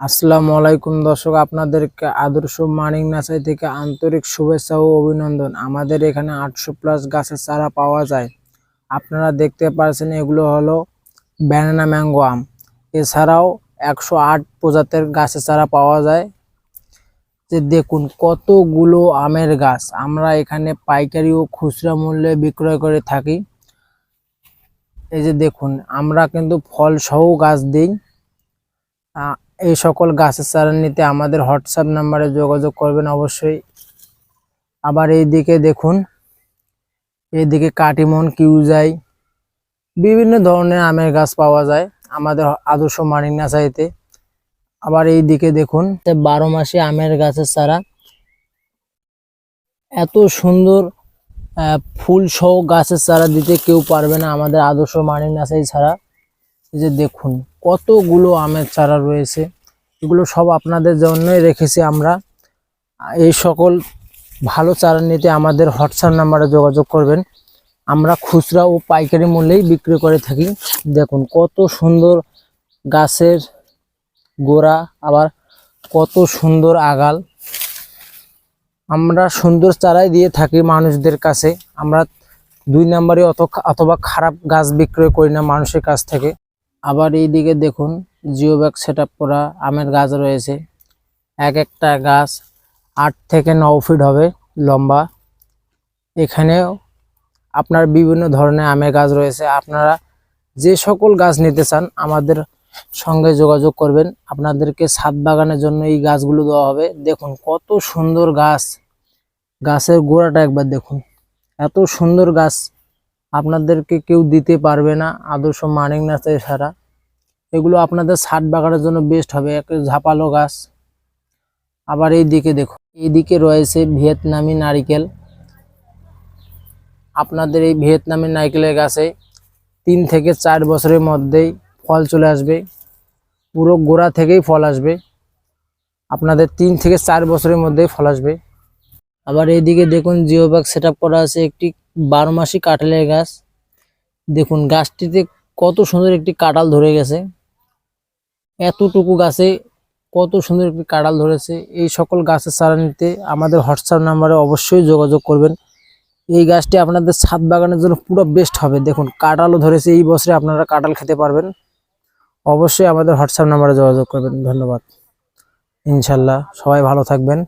আসসালামু আলাইকুম দর্শক, আপনাদেরকে আদর্শ মানিক নার্সারি থেকে আন্তরিক শুভেচ্ছা ও অভিনন্দন। আমাদের এখানে আটশো প্লাস গাছের চারা পাওয়া যায়। আপনারা দেখতে পাচ্ছেন এগুলো হলো ব্যানানা ম্যাঙ্গো আম। এছাড়াও একশো আট প্রজাতির গাছের চারা পাওয়া যায়। যে দেখুন কতগুলো আমের গাছ। আমরা এখানে পাইকারি ও খুচরা মূল্যে বিক্রয় করে থাকি। এই যে দেখুন, আমরা কিন্তু ফল সহ গাছ দিই। এই সকল গাছের চারা নিতে আমাদের হোয়াটসঅ্যাপ নাম্বারে যোগাযোগ করবেন অবশ্যই। আবার এই দিকে দেখুন, এইদিকে কাটিমন, কিউজাই, বিভিন্ন ধরনের আমের গাছ পাওয়া যায় আমাদের আদর্শ মানিক নার্সারিতে আবার এই দিকে দেখুন বারো মাসে আমের গাছের চারা এত সুন্দর ফুল সহ গাছের চারা দিতে কেউ পারবে না আমাদের আদর্শ মানিক নার্সারি ছাড়া। যে দেখুন, কতগুলো আমের চারা রয়েছে। এগুলো সব আপনাদের জন্যই রেখেছি আমরা। এই সকল ভালো চারা নিতে আমাদের হোয়াটসঅ্যাপ নাম্বারে যোগাযোগ করবেন। আমরা খুচরা ও পাইকারি মূল্যেই বিক্রি করে থাকি। দেখুন, কত সুন্দর গাছের গোড়া, আবার কত সুন্দর আগাল। আমরা সুন্দর চারাই দিয়ে থাকি মানুষদের কাছে। আমরা দুই নম্বরে অত অথবা খারাপ গাছ বিক্রয় করি না মানুষের কাছ থেকে। আবার এই দিকে দেখুন জিও ব্যাগ সেট করা আমের গাছ রয়েছে। এক একটা গাছ আট থেকে ন ফিট হবে লম্বা। এখানেও আপনার বিভিন্ন ধরনের আমের গাছ রয়েছে। আপনারা যে সকল গাছ নিতে চান, আমাদের সঙ্গে যোগাযোগ করবেন। আপনাদেরকে ছাদ বাগানের জন্য এই গাছগুলো দেওয়া হবে। দেখুন, কত সুন্দর গাছ। গাছের গোড়াটা একবার দেখুন। এত সুন্দর গাছ। আপনাদেরকে কেউ দিতে পারবে না আদর্শ মানিক নার্সারি ছাড়া। এগুলো আপনাদের ছাদ বাগানের জন্য বেস্ট হবে, এক ঝাপালো গাছ। আবার এই দিকে দেখুন এইদিকে রয়েছে ভিয়েতনামি নারিকেল। আপনাদের এই ভিয়েতনামি নারকেলের গাছে তিন থেকে চার বছরের মধ্যেই ফল চলে আসবে। পুরো গোড়া থেকেই ফল আসবে। আপনাদের তিন থেকে চার বছরের মধ্যেই ফল আসবে। আবার এইদিকে দেখুন জিও ব্যাগ সেট করা আছে একটি বারো মাসি কাঁঠালের গাছ। দেখুন গাছটিতে কত সুন্দর একটি কাঁঠাল ধরে গেছে। এতটুকু গাছে কত সুন্দর একটি কাঁঠাল ধরেছে। এই সকল গাছের চারা নিতে আমাদের হোয়াটসঅ্যাপ নাম্বারে অবশ্যই যোগাযোগ করবেন। এই গাছটি আপনাদের ছাদ বাগানের জন্য পুরো বেস্ট হবে। দেখুন কাঁঠালও ধরেছে, এই বছরে আপনারা কাঁঠাল খেতে পারবেন। অবশ্যই আমাদের হোয়াটসঅ্যাপ নাম্বারে যোগাযোগ করবেন। ধন্যবাদ। ইনশাল্লাহ সবাই ভালো থাকবেন।